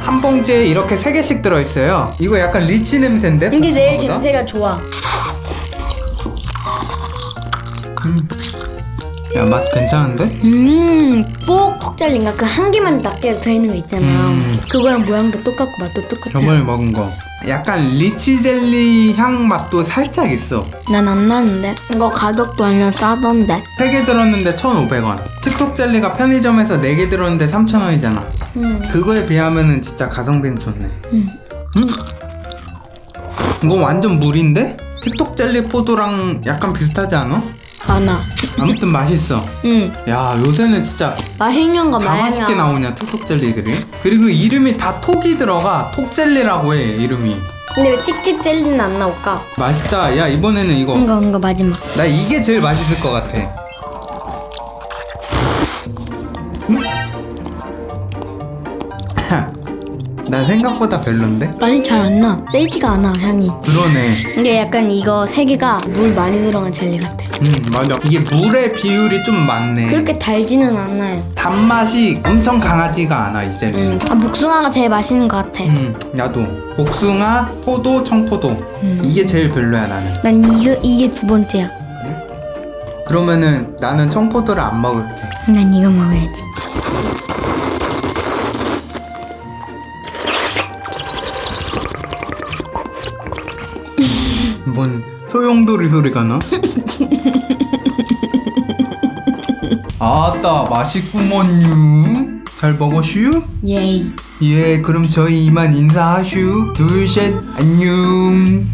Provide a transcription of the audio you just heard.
한 봉지에 이렇게 세 개씩 들어있어요. 이거 약간 리치 냄새인데? 근데 내일 복숭아보다? 냄새가 좋아. 야, 맛 괜찮은데? 음, 뽁뽁 잘린가 그한 개만 낮게 들어있는 거 있잖아요. 음. 그거랑 모양도 똑같고 맛도 똑같아. 저번에 먹은 거. 약간 리치 젤리 향 맛도 살짝 있어. 난 안 나는데. 이거 가격도 완전 싸던데. 세개 들었는데 1,500원. 특속 젤리가 편의점에서 네개 들었는데 3,000원이잖아. 음. 그거에 비하면은 진짜 가성비는 좋네. 음. 음. 이거 완전 물인데? 틱톡 젤리 포도랑 약간 비슷하지 않아? 많아. 아무튼 맛있어. 응. 야 요새는 진짜 맛있는 거다 많이 맛있게 나오냐 틱톡 젤리들이. 그리고 이름이 다 톡이 들어가. 톡 젤리라고 해 이름이. 근데 왜 틱틱 젤리는 안 나올까? 맛있다. 야 이번에는 이거. 이거 이거 마지막. 나 이게 제일 맛있을 것 같아. 나 생각보다 별론데? 맛이 잘 안 나. 세지가 않아 향이. 그러네. 근데 약간 이거 세 개가 물 많이 들어간 젤리 같아. 음 맞아. 이게 물의 비율이 좀 많네. 그렇게 달지는 않아요. 단맛이 엄청 강하지가 않아 이 젤리. 음. 아 복숭아가 제일 맛있는 것 같아. 음 나도 복숭아, 포도, 청포도 음. 이게 제일 별로야 나는. 난 이게 이게 두 번째야. 그러면은 나는 청포도를 안 먹을게. 난 이거 먹어야지. 뭔 소용돌이 소리가 나? 아따 맛있구먼요 잘 먹었슈? 예이. 예 그럼 저희 이만 인사하슈 둘셋 안녕